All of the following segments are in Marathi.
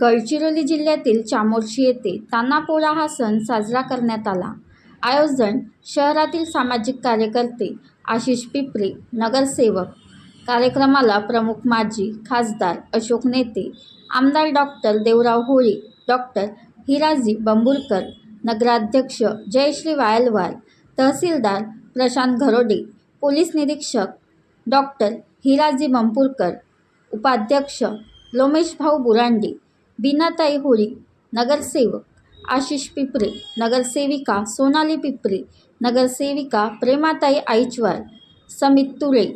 गडचिरोली जिल्ह्यातील चामोर्शी येथे तानापोळा हा सण साजरा करण्यात आला. आयोजन शहरातील सामाजिक कार्यकर्ते आशिष पिपरे नगरसेवक. कार्यक्रमाला प्रमुख माजी खासदार अशोक नेते आमदार डॉक्टर देवराव होळी डॉक्टर हिराजी बंबुरकर नगराध्यक्ष जयश्री वायलवार तहसीलदार प्रशांत घरोडे पोलीस निरीक्षक डॉक्टर हिराजी बंपूरकर उपाध्यक्ष लोमेश भाऊ बुरांडे बिनाताई होळी नगरसेवक आशिष पिपरे नगरसेविका सोनाली पिपरे नगरसेविका प्रेमाताई आईचवार समित तुळे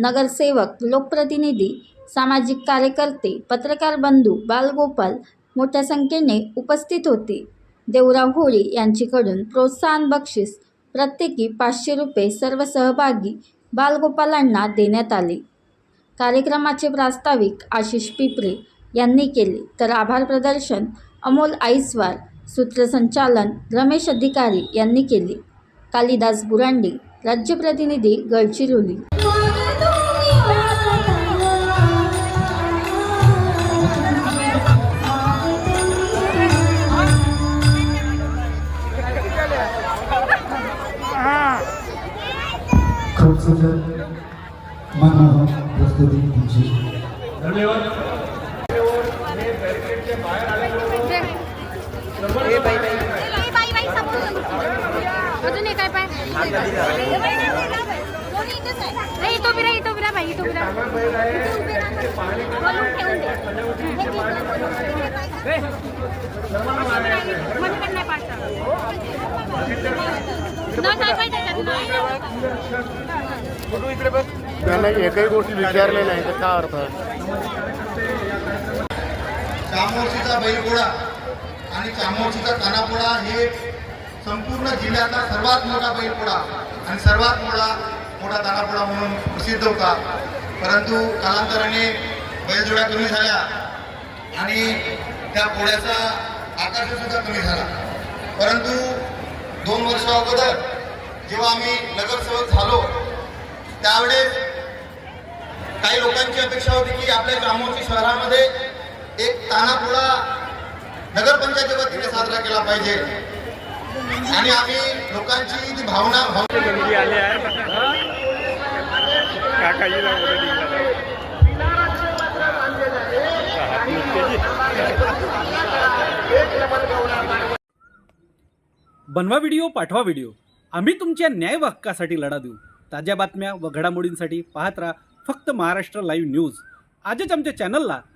नगरसेवक लोकप्रतिनिधी सामाजिक कार्यकर्ते पत्रकार बंधू बालगोपाल मोठ्या संख्येने उपस्थित होते. देवराव होळी यांच्याकडून प्रोत्साहन बक्षीस प्रत्येकी पाचशे रुपये सर्व सहभागी बालगोपालांना देण्यात आले. कार्यक्रमाचे प्रास्ताविक आशिष पिपरे यांनी केले. तर आभार प्रदर्शन अमोल आईसवार सूत्रसंचालन रमेश अधिकारी यांनी केले. कालिदास बुरांडे राज्य प्रतिनिधी गडचिरोली. खूप सुंदर प्रस्तुती तुमची. समोरून अजून एक काय पाय इथं बिरा इथं बाई इथं बिरा बोलून ठेवून दे नाही. न काय पाहिजे एकही गोष्टी विचारले नाही तर काय अर्थ आहे. चामोर्शीचा बैलपोळा आणि चामोर्शीचा कानापोळा हे संपूर्ण जिल्ह्याचा सर्वात मोठा बैलपोळा आणि सर्वात मोठा मोठा दानापोळा म्हणून प्रसिद्ध होता. परंतु कालांतराने बैलजोड्या कमी झाल्या आणि त्या पोळ्याचा आकर्षणसुद्धा कमी झाला. परंतु दोन वर्ष अगोदर जेव्हा आम्ही नगरसेवक झालो त्यावेळेस काही लोकांची अपेक्षा होती की आपल्या चामोर्शी शहरामध्ये एक तानापुळा नगरपंचायती वतीने साजरा केला पाहिजे. आणि आम्ही लोकांची ती भावना बनवा व्हिडिओ पाठवा व्हिडिओ आम्ही तुमच्या न्याय हक्कासाठी लढा देऊ. ताज्या बातम्या व घडामोडींसाठी पाहत राहा फक्त महाराष्ट्र लाईव्ह न्यूज आजच आमच्या चॅनलला